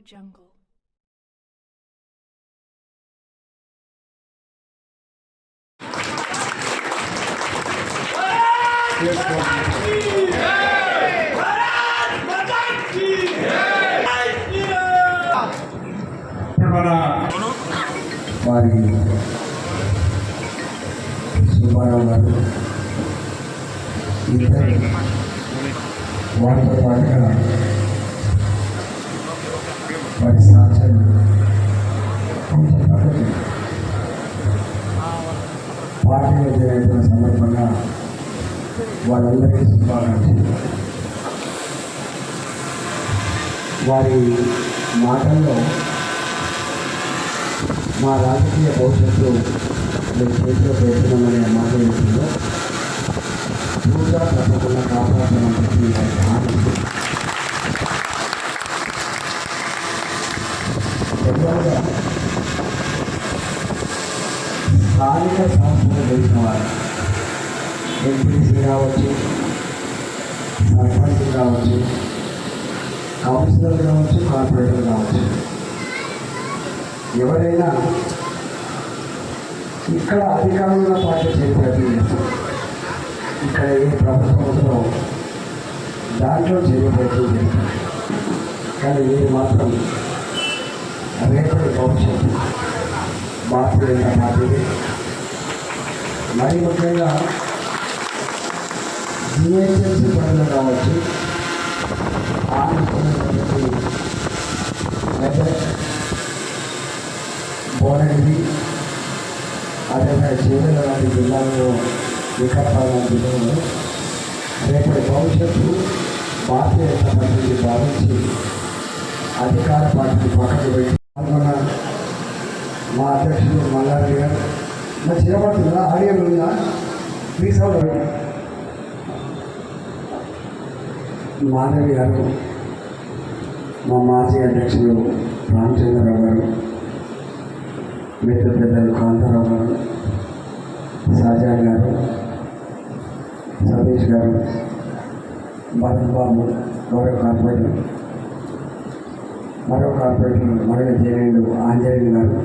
Jungle. ఇప్పుడు మన వారికి సుబ్బారావు గారు ఇద్దరు వారితో పాటుగా వారి సాక్షులు పార్టీలో జరుగుతున్న సందర్భంగా వారందరికీ శుభాకాంక్షలు వారి మాటల్లో మా రాజకీయ భవిష్యత్తు మేము చేతిలో పెడుతున్నామనే మాట విషయంలో పూర్తిగా తప్పకుండా కాపాడమని చెప్పి స్థానిక సంస్థలు చేసిన వారు ఎంపీసీ కావచ్చు సర్పంచ్ కావచ్చు కౌన్సిలర్ కావచ్చు కార్పొరేటర్ కావచ్చు. ఎవరైనా ఇక్కడ అధికారంలో పార్టీ చేపట్టి ఇక్కడ ఏ ప్రభుత్వంలో దాంట్లో చేయబడుతుంది కానీ మీరు మాత్రం రేపటి భవిష్యత్తు భారతీయ మాదిరి. మరి ముఖ్యంగా జిహెచ్ఎంసీ పనులు కావచ్చు ఆంధ్రప్రదేశ్ మెదక్ భువనగిరి అదేవిధంగా చేవెళ్ళ లాంటి జిల్లాల్లో వికారాబాద్ జిల్లాలో రేపటి భవిష్యత్తు భారతీయ జనతా పార్టీని భావించి అధికార పార్టీని పక్కకు పెట్టి పాల్గొన్న మా అధ్యక్షుడు మల్లారెడ్డి గారు. మా చిరపడుతుందా ఆడియో ఉందా? ప్లీజ్ అవుట్ మాధవి గారు మా మాజీ అధ్యక్షుడు రామచంద్రరావు గారు మిత్ర పెద్దలు కాంతారావు గారు షాజాన్ గారు సతీష్ గారు భరత్ బాబు గౌరవ కార్పొరేటర్ మరో కార్పొరేషన్ మరణ జయనేండు ఆంజనేయులు గారు.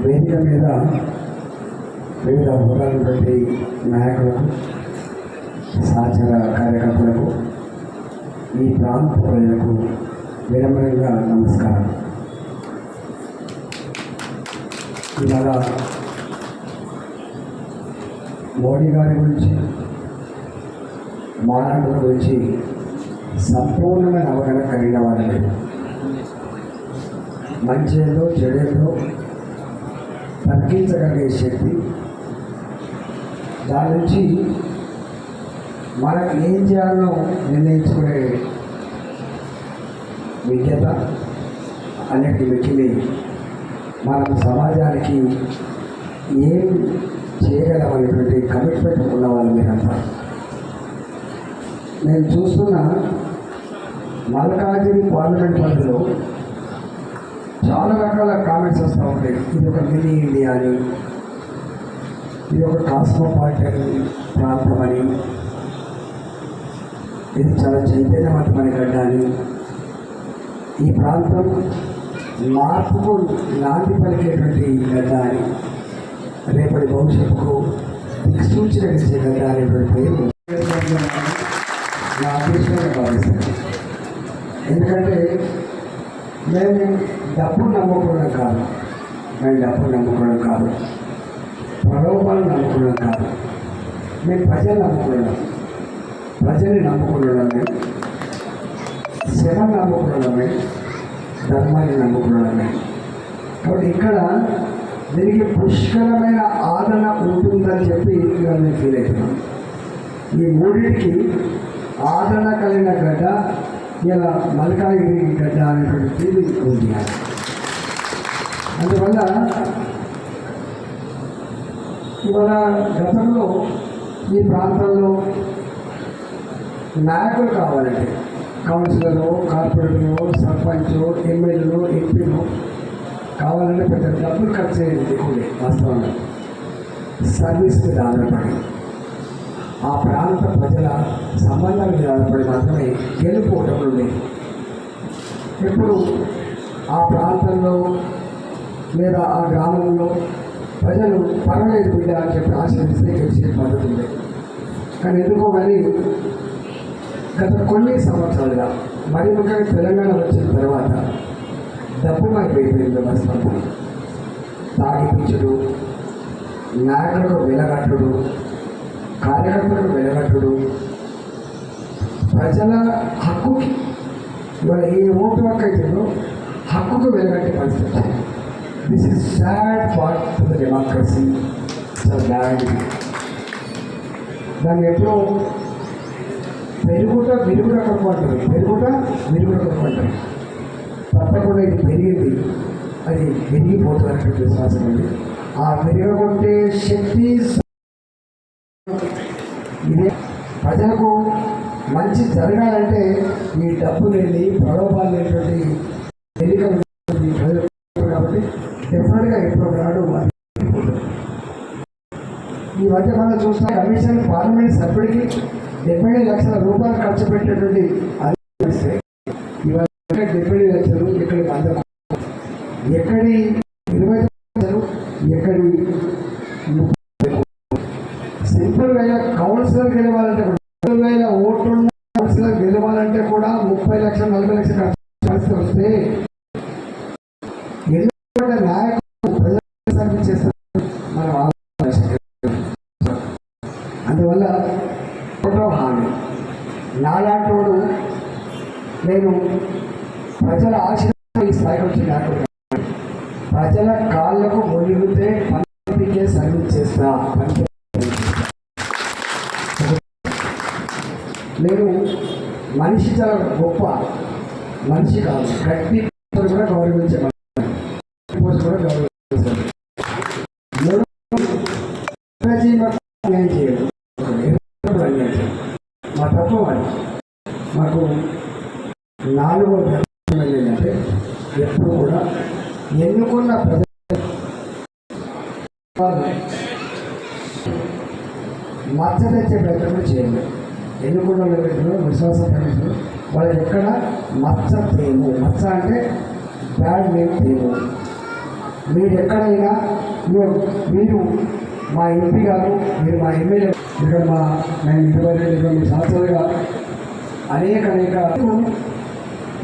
వేదిక మీద వివిధ హోదాలు పెట్టి నాయకులకు సహచర కార్యకర్తలకు ఈ ప్రాంత ప్రజలకు వినమ్రంగా నమస్కారం. ఇవాళ మోడీ గారి గురించి మానాడుల గురించి సంపూర్ణమైన అవగాహన కలిగిన వారిని మంచిలో చెడులో తగ్గించగలిగే శక్తి దాని నుంచి మనకు ఏం చేయాలో నిర్ణయించుకునే విజ్ఞత అనేటి మిక్కిలి మనం సమాజానికి ఏం చేయగలమనేటువంటి కమిట్మెంట్ ఉన్న వాళ్ళు మీరంతా. నేను చూస్తున్న మల్కాజిరి పార్లమెంట్ పరిధిలో చాలా రకాల కామెంట్స్ వస్తూ ఉంటాయి. ఇది ఒక మినీ ఇండియా అని ఇది ఒక కాస్మోపాలిటన్ ప్రాంతం అని ఇది చాలా చైతన్యవంతమైన గడ్డ అని. ఈ ప్రాంతం మార్పుకు నాంది పలికేటువంటి గడ్డ అని. రేపటి భవిష్యత్తుకు దిక్సూచన ఇచ్చే గడ్డ అనేటువంటి పేరు నా అదృష్టంగా భావిస్తాను. ఎందుకంటే మేము డబ్బు నమ్ముకోవడం కాదు. మేము డబ్బు నమ్ముకోవడం కాదు. ప్రలోభాలు నమ్ముకోవడం కాదు. మేము ప్రజలు నమ్ముకోవడం. ప్రజల్ని నమ్ముకోవడమే. శ్రమ నమ్ముకోవడమే. ధర్మాన్ని నమ్ముకోవడమే. కాబట్టి ఇక్కడ దీనికి పుష్కరమైన ఆదరణ ఉంటుందని చెప్పి ఇవాళ నేను ఫీల్ అవుతున్నాను. ఈ మూడింటికి ఆదరణ కలిగిన గడ్డ ఇలా మల్కాగిరి గడ్డ అనేటువంటి తీరు ఉంది అందువల్ల ఇవాళ గతంలో ఈ ప్రాంతంలో నాయకులు కావాలంటే కౌన్సిలరు కార్పొరేటర్లు సర్పంచ్ ఎమ్మెల్యేలు ఎంపీలు కావాలంటే పెద్ద డబ్బులు ఖర్చు అయ్యేది ఎక్కువే వాస్తవంగా. సర్వీస్ మీద ఆధారపడి ఆ ప్రాంత ప్రజల సంబంధం మీద ఆధారపడి మాత్రమే గెలుపు ఓటములు ఇప్పుడు ఆ ప్రాంతంలో లేదా ఆ గ్రామంలో ప్రజలు పర్వాలేదు బిడ్డ అని చెప్పి ఆశీర్వదిస్తే గెలిచే పద్ధతి ఉంది. కానీ ఎందుకో గత కొన్ని సంవత్సరాలుగా మరి ముఖ్యంగా తెలంగాణ వచ్చిన తర్వాత డబ్బు అయిపోయింది వ్యవస్థ తాగిపించుడు నాయకులకు వెలగట్టుడు కార్యకర్తలు వెళ్ళినప్పుడు ప్రజల హక్కుకి ఇవాళ ఏ ఓటు హక్కు అయితేనో హక్కుకు వెలగట్టే పరిస్థితి this is sad part of the democracy bad దాన్ని ఎప్పుడో పెరుగుట విరుగుట కొరకు అంటారు. పెరుగుట విరుగుట కొరకు అంటారు. తప్పకుండా ఇది పెరిగింది. అది పెరిగిపోతున్నటువంటి విశ్వాసం ఉంది ఆ పెరగగొట్టే శక్తి ఇదే ప్రజలకు మంచి జరగాలంటే ఈ డబ్బు లేని ప్రలోభాలు లేనటువంటి ఎన్నిక కాబట్టి డెఫినెట్గా ఇప్పుడు నాడు ఈ మధ్య మనం చూస్తే కమిషన్ పార్లమెంట్ సభ్యుడికి డెబ్బై లక్షల రూపాయలు ఖర్చు పెట్టేటువంటి అది ఇవాళ డెబ్బై లక్షలు ఎక్కడి వంద ఎక్కడి ఇరవై లక్షలు ఎక్కడి ముప్పై సింపుల్ వేల కౌన్సిలర్ గెలవాలంటే రెండు వేల ఓట్లున్న కౌన్సిలర్ గెలవాలంటే కూడా ముప్పై లక్షలు నలభై లక్షలు ఖర్చు పరిస్థితి వస్తే ఎన్నుకున్న నాయకులు ప్రజలకు సర్వీస్ చేస్తారు మనం ఆలోచించాలి. అందువల్ల ఒకటో హామీ నాలాంటోడు నేను ప్రజల ఆశీర్వాదం ఈ స్థాయికి వచ్చి ప్రజల కాళ్ళకు మునిగితే పంపికే సర్వీస్ చేస్తా నేను మనిషి చాలా గొప్ప మనిషి కాదు గట్టి కూడా గౌరవించే మనిషి. కూడా గౌరవించాలి నేను ప్రజీవకు అన్యాయం చేయదు ఎప్పుడు అన్యాయం చేయదు. మా తత్వం అది మాకు నాలుగో ధర్మం ఏంటంటే ఎప్పుడు కూడా ఎన్నుకున్న ప్రజలు మచ్చ ప్రయత్నం చేయండి. ఎన్నుకున్న వ్యక్తులు విశ్వాస ప్రయత్నం వాళ్ళు ఎక్కడ? మచ్చ తేము. మచ్చ అంటే బ్యాడ్ నేమ్ తేము. మీరు ఎక్కడైనా మీరు మా ఎంపీ గారు మీరు మా ఎమ్మెల్యే ఇక్కడ మా నేను ఇరవై రెండు ఇరవై మూడు సంవత్సరాలుగా అనేక అనేక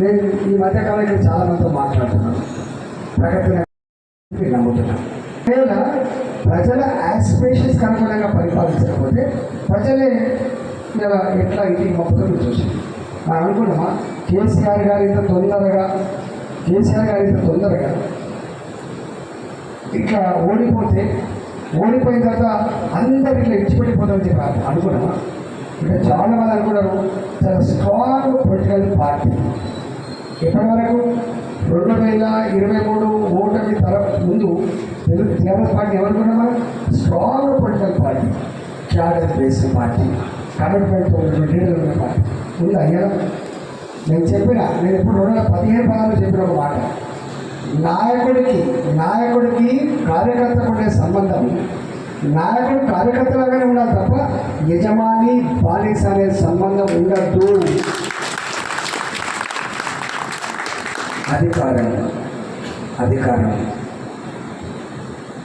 నేను ఈ మధ్యకాలం చాలా మందితో మాట్లాడుతున్నాను. ప్రగతి నమ్ముతున్నాను. ప్రజల ఆస్పిరేషన్స్ అనుగుణంగా పరిపాలించకపోతే ప్రజలే ఇలా ఎట్లా ఇంటికి పంపుతుందో చూసి మనం అనుకున్నామా? కేసీఆర్ గారు ఇంత తొందరగా కేసీఆర్ గారు ఇంత తొందరగా ఇట్లా ఓడిపోతే ఓడిపోయిన తర్వాత అందరు ఇట్లా ఇచ్చిపెట్టిపోతామని చెప్పి అనుకున్నామా? ఇక్కడ చాలా మంది అనుకున్నారు. చాలా స్ట్రాంగ్ పొలిటికల్ పార్టీ ఇప్పటి వరకు రెండు వేల ఇరవై మూడు ఓటమి తర ముందు Telugu TRS party ఏమనుకున్నామా strong political party. Cadre based party. Commitment leader ఉన్న పార్టీ. ఉంది అయ్యా నేను చెప్పిన నేను ఇప్పుడు రెండు వేల పదిహేను పదాలు చెప్పిన ఒక మాట. నాయకుడికి నాయకుడికి కార్యకర్తకు ఉండే సంబంధం. నాయకుడు కార్యకర్తలాగానే ఉండాలి తప్ప యజమాని బాలిస్ అనే సంబంధం ఉండద్దు అధికారం. అధికారం.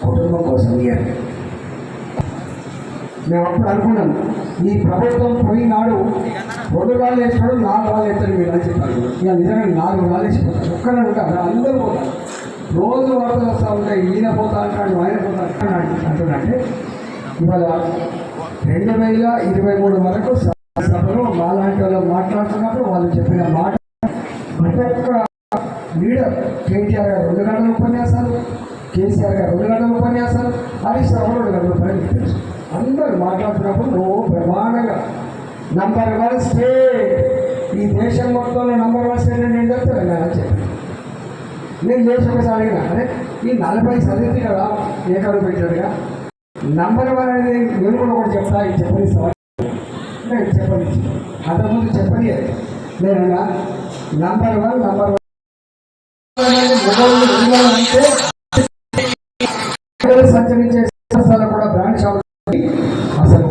కుటుంబం కోసం ఇయ్యాలి. మేము అప్పుడు అనుకున్నాం ఈ ప్రభుత్వం పోయినాడు రెండు రాళ్ళు వేసినాడు నాలుగు రాళ్ళు ఎత్తాడు మీరు అని చెప్పారు. ఇక నిజంగా నాలుగు రాళ్ళు వేసిపోతారు. ఒక్కడే ఉంటారు అందరూ పోతారు. రోజు వార్తలు వస్తూ ఉంటాయి ఈయన పోతా అంటాడు ఆయన పోతా అంటాడు అంటున్నట్టే ఇవాళ రెండు వేల ఇరవై మూడు వరకు సభలో మాలాంటి వాళ్ళు మాట్లాడుతున్నప్పుడు వాళ్ళు చెప్పిన మాట ప్రతి ఒక్క లీడర్ కేటీఆర్ గారు రెండు గంటల ఉపన్యాసాలు కేసీఆర్ గారు రెండు గంటల ఉపన్యాసాలు హరీష్ రావు రెండు గంటల ఉపన్యాసాలు. తెలుసు అందరూ మాట్లాడుతున్నప్పుడు నువ్వు ప్రమాణంగా నంబర్ వన్ స్టేట్ ఈ దేశం మొత్తంలో నంబర్ వన్ స్టేట్ నేను చెప్తే తెలంగాణ చెప్పి నేను లేచి ఒకసారి అడిగిన అరే ఈ నలభై చదివితే కదా ఏకాడు పెట్టాడుగా? నంబర్ వన్ అనేది నేను కూడా ఒకటి చెప్తా ఇది చెప్పని నేను చెప్పని అంతకుముందు చెప్పని నేను నంబర్ వన్ నంబర్ వన్ అంటే సంచరించే సంస్థలు కూడా బ్రాండ్ అసలు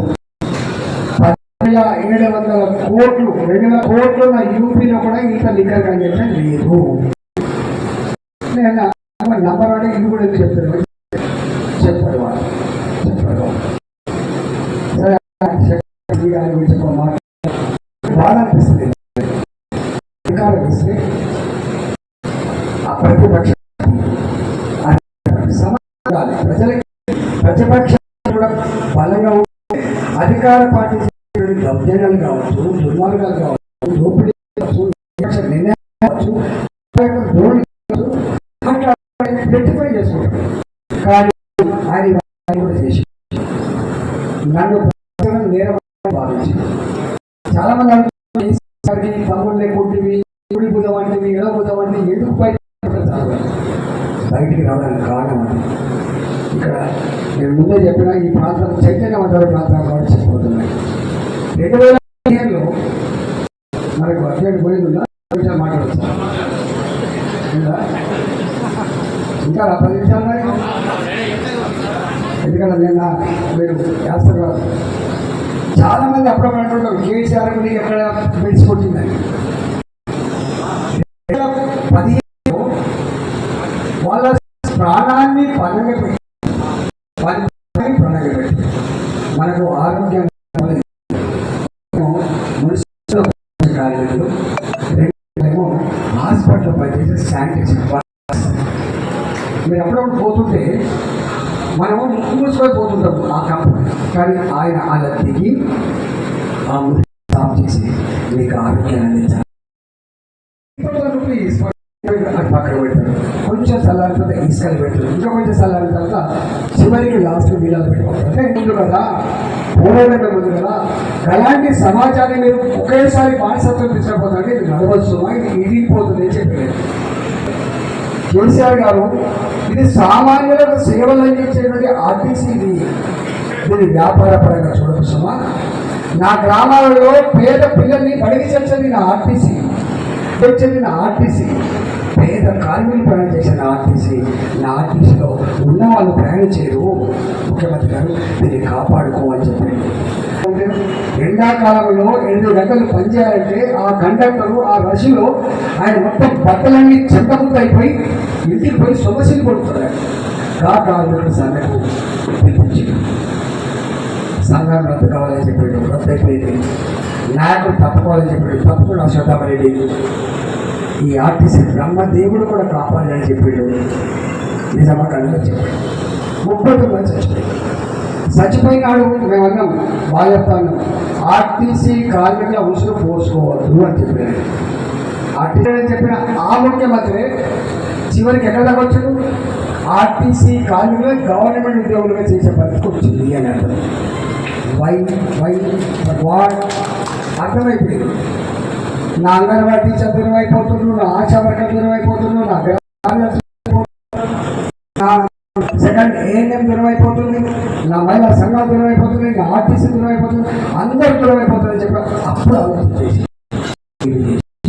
ఏడు వందల కోట్లు రెండు వేల కోట్లు ఉన్న యూపీలో కూడా ఇంత లిక్కర్ కనిపించడం లేదు. నేను నంబర్ అంటే ఇది కూడా చెప్తాను చెప్పాడు వాళ్ళు. చెప్పాడు గురించి ఒక మాట. బాధ అనిపిస్తుంది అధికారం ఇస్తే ఆ ప్రతిపక్ష సమాజాలు ప్రజలకి ప్రతిపక్ష కూడా బలంగా ఉంటే అధికార పార్టీ చేసేటువంటి కావచ్చు దుర్మార్గాలు కావచ్చు దోపిడీ కావచ్చు విపక్ష నిర్ణయాలు కావచ్చు ధోరణి కావచ్చు అట్లా రెక్టిఫై చేసుకుంటారు కానీ ఆయన ఇవన్నీ కూడా చేసి నన్ను ప్రజలను నేరమని భావించి చాలా మంది అనుకుంటున్నారు, ఈసారికి తమ్ముళ్ళే కొట్టివి కుడి బుధం వంటివి ఎడ బుధం వంటివి ఎందుకు బయట పడతారు? బయటికి రావడానికి కారణం అది ఇక్కడ నేను ముందే చెప్పిన ఈ ప్రాంతం చైతన్యవంతమైన ప్రాంతాలు కాబట్టి చెప్పబోతున్నాయి రెండు వేల పదిహేనులో మనకు అర్జెంట్ పోయింది ఉందా? విషయాలు మాట్లాడచ్చు? ఇంకా రా, పది నిమిషాలు మరి? ఎందుకంటే నిన్న మీరు చేస్తారు చాలామంది అప్పుడప్పుడు అంటుంటారు కేసీఆర్ ఎక్కడ పెంచుకుంటుందని మీరు ఎప్పుడప్పుడు పోతుంటే మనము మూసుకొని పోతుంటాం ఆ కంపెనీ కానీ ఆయన అలా దిగి ఆ మురికి చేసి మీకు ఆరోగ్యాన్ని అందించాలి ప్లీజ్ అది పక్కన పెడతారు కొంచెం చల్లారిపోతే ఇసుకలు పెట్టారు ఇంకా కొంచెం చల్లారిన తర్వాత చివరికి లాస్ట్ వీళ్ళకి పెట్టుకోవాలి. అంటే ముందు కదా? పోరాటమే ముందు కదా? అలాంటి సమాచారాన్ని మీరు ఒకేసారి బానిసత్వం తీసుకపోతే ఇది నడవచ్చు ఇది ఇరిగిపోతుంది అని చెప్పలేదు. కేసీఆర్ గారు ఇది సామాన్యులకు సేవలు అందించేటువంటి ఆర్టీసీ ఇది. దీన్ని వ్యాపార పరంగా చూడవచ్చుమా నా గ్రామాలలో పేద పిల్లల్ని పడిగి చెందిన ఆర్టీసీ చెందిన ఆర్టీసీ పేద కార్మికులు ప్రయాణం చేసిన ఆర్టీసీ నా ఆర్టీసీలో ఉన్న వాళ్ళు ప్రయాణం చేయరు. ముఖ్యమంత్రి గారు దీన్ని కాపాడుకోమని చెప్పి ఎండాకాలంలో ఎనిమిది గంటలు పనిచేయాలంటే ఆ కండక్టరు ఆ రష్లో ఆయన మొత్తం బట్టలన్నీ చెత్తముద్ద అయిపోయి ఇంటికి పోయి సొమసిలు కొడుతున్నాడు కా సంఘకు సంఘం రద్దు కావాలని చెప్పాడు రద్దు అయిపోయింది. నాయకుడు తప్పుకోవాలని చెప్పాడు తప్పుకుండా అశ్వత్థామరెడ్డి ఈ ఆర్టీసీ బ్రహ్మదేవుడు కూడా కాపాడాలని చెప్పాడు. నిజమా కళ్ళు చెప్పాడు. ముప్పై తొమ్మిది చచ్చిపోయాడు చచ్చిపోయినాడు మేమన్నాం బాగా చెప్తాను ఆర్టీసీ కార్మికుల ఉసులు పోసుకోవద్దు అని చెప్పారు. ఆర్టీసీ అని చెప్పిన ఆ ముఖ్యమంత్రి చివరికి ఎక్కడ దాకా వచ్చాడు? ఆర్టీసీ కార్మికులు గవర్నమెంట్ ఉద్యోగులుగా చేసే పరిస్థితి వచ్చింది అని అంటారు వై వై వాట్? అర్థమైపోయింది. నా అంగన్వాడీ టీచర్ దూరం అయిపోతున్నాడు నా ఆశా వర్కర్ దూరం అయిపోతున్నాడు నా గ్రామ నా సెకండ్ ఏఎన్ఎం దూరం అయిపోతుంది నా మహిళా సంఘాలు దూరం అయిపోతుంది ఇంకా ఆర్టీసీ దూరం అయిపోతుంది అందరూ దూరం అయిపోతుంది అని చెప్పి అప్పుడు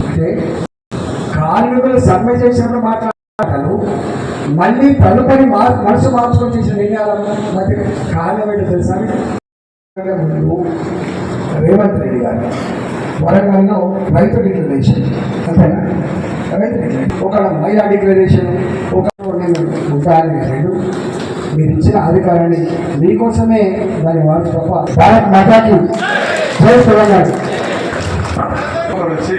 అంటే కార్మికులు సమ్మె చేసినప్పుడు మాట్లాడతాను మళ్ళీ తదుపరి మా మనసు మార్చుకొని చేసిన నిర్ణయాలను మధ్య కారణం ఏంటో తెలుసా? ముందు రేవంత్ రెడ్డి గారు వరంగల్లో రైతు డిక్లరేషన్ అంతేనా? రైతు డిక్లరేషన్. ఒక మహిళా డిక్లరేషన్ ఒక నేను ఉంటానని రెండు మీరు ఇచ్చిన అధికారాన్ని మీకోసమే దాన్ని వాడు తప్ప భారత్ మాతాకి జై తెలంగాణ వచ్చి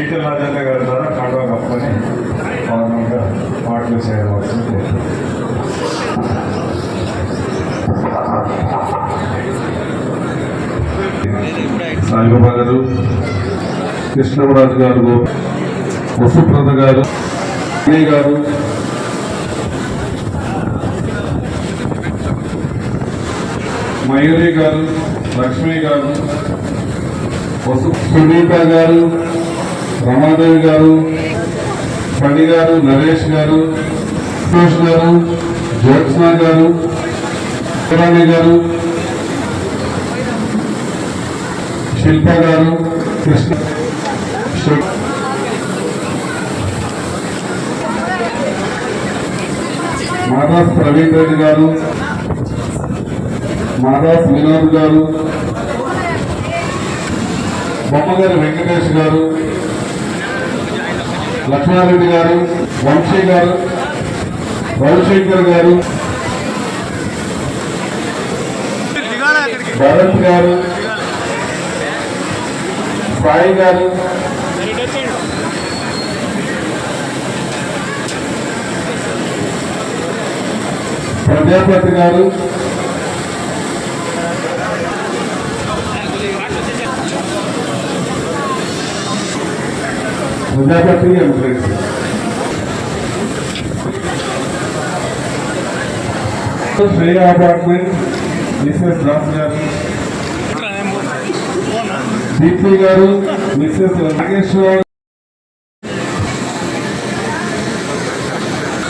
ఈటల రాజేంద్ర గారి ద్వారా కాండవ కప్పుకొని మౌనంగా మాటలు చేయవలసింది కోరుతున్నాను. సాయిబాబా గారు కృష్ణరాజు గారు వసుప్రద గారు గారు మయూరి గారు లక్ష్మి గారు సునీత గారు రమాదేవి గారు ఫణి గారు నరేష్ గారు సంతోష్ గారు జ్యోత్స్న గారు పురాణి గారు శిల్ప గారు కృష్ణ శివ- మాదాస్ ప్రవీణ్ రెడ్డి గారు మాదాస్ వినోద్ గారు బొమ్మగారి వెంకటేష్ గారు లక్ష్మారెడ్డి గారు వంశీ గారు రవిశంకర్ గారు భరత్ గారు సాయి గారు ప్రజాపతి గారు Prajapati employees Shreya apartment Mrs Das గారు దీప్తి గారు మిస్సెస్ నాగేశ్వర్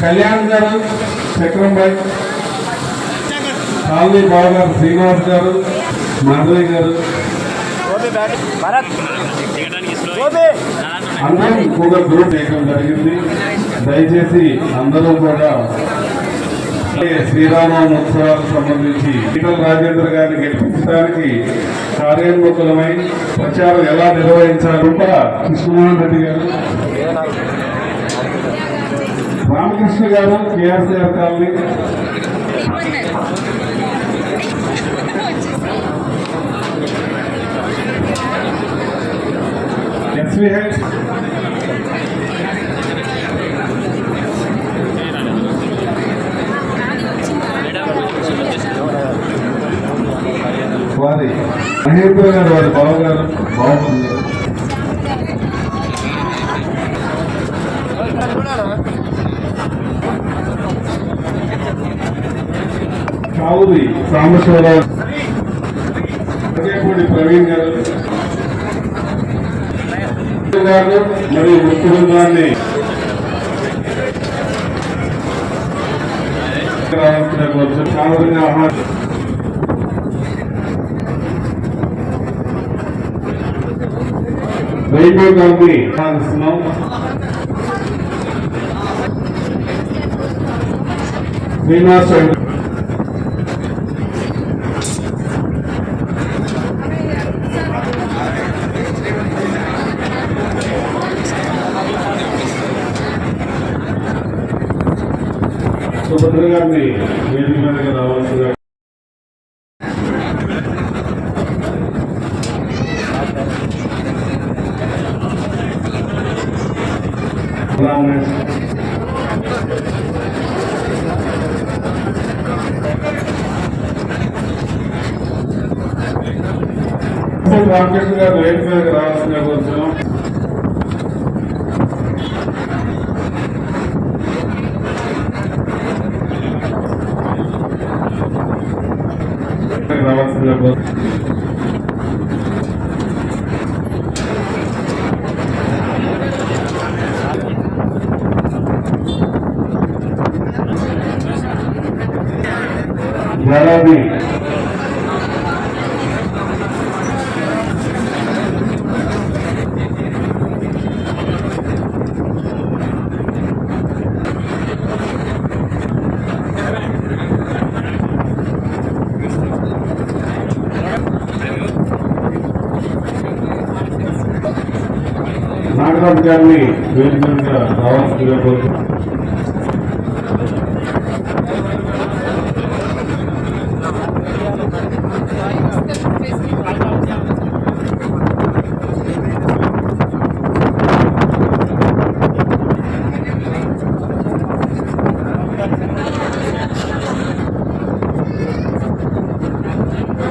కళ్యాణ్ గారు చక్రంబాయ్ కాలనీ బాబు గారు శ్రీనివాస్ గారు మాధవి గారు అందరూ ఒక గ్రూప్ చేయడం జరిగింది. దయచేసి అందరూ కూడా శ్రీరామ ఉత్సవాలకు సంబంధించి ఈటల రాజేంద్ర గారిని గెలిపించడానికి కార్యోన్ముఖులమై ప్రచారం ఎలా నిర్వహించాలో కూడా కృష్ణమోహన్ రెడ్డి గారు రామకృష్ణ గారు కేఆర్సీఆర్ కాలనీ సాంబశివరావు అదేపూడి ప్రవీణ్ గారు. గారు మరియు మృతుబృందాన్ని రావాల్సిన కొంచెం గారిని చౌదరి సుభద్ర గారిని వేదిక మీదకి రావాల్సిందిగా రామేష్ రామకృష్ణ గారు రైట్ మీదకి రావాల్సిన కోరుతున్నాం రావాల్సిన కోరుతున్నాం ఏడాది నాగరాజు గారిని వేదిక మీద రావాల్సిందిగా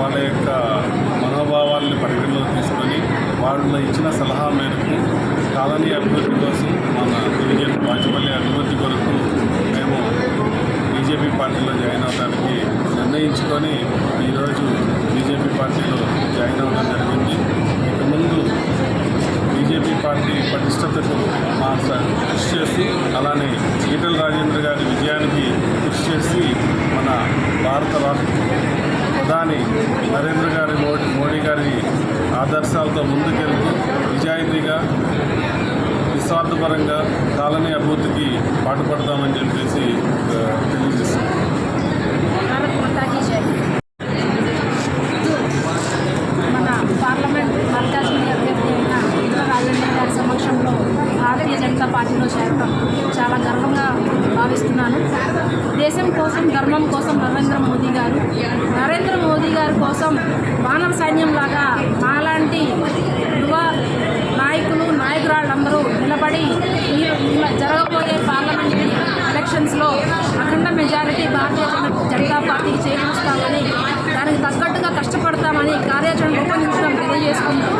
వాళ్ళ యొక్క మనోభావాల్ని పరిగణలోకి తీసుకొని వాళ్ళు ఇచ్చిన సలహా మేరకు కాలనీ అభివృద్ధి కోసం మన డివిజన్ వాచిపల్లి అభివృద్ధి కొరకు మేము బీజేపీ పార్టీలో జాయిన్ అవడానికి నిర్ణయించుకొని ఈరోజు బీజేపీ పార్టీలో జాయిన్ అవ్వడం జరిగింది. ఇక ముందు బీజేపీ పార్టీ పటిష్టతకు మా కృషి చేసి అలానే ఈటల రాజేంద్ర గారి విజయానికి కృషి చేసి మన భారత రాష్ట్ర ప్రధాని నరేంద్ర గారి మోడీ మోడీ గారి ఆదర్శాలతో ముందుకెళ్తూ నిజాయితీగా నిస్వార్థపరంగా కాలనీ అభివృద్ధికి పాటుపడతామని చెప్పేసి తెలియజేస్తున్నాం. మన పార్లమెంట్ సమక్షంలో భారతీయ జనతా పార్టీలో చేరడం చాలా గర్వంగా భావిస్తున్నాను. దేశం కోసం ధర్మం కోసం నరేంద్ర మోదీ గారు నరేంద్ర మోదీ గారి కోసం వానర సైన్యం లాగా మాలాంటి యువ నాయకులు నాయకురాళ్ళందరూ నిలబడి జరగబోయే పార్లమెంట్ ఎలక్షన్స్లో అఖండ మెజారిటీ భారతీయ జనతా పార్టీకి చేకూరుస్తామని దానికి తగ్గట్టుగా కష్టపడతామని కార్యాచరణ రూపొందించడం తెలియజేసుకుంటూ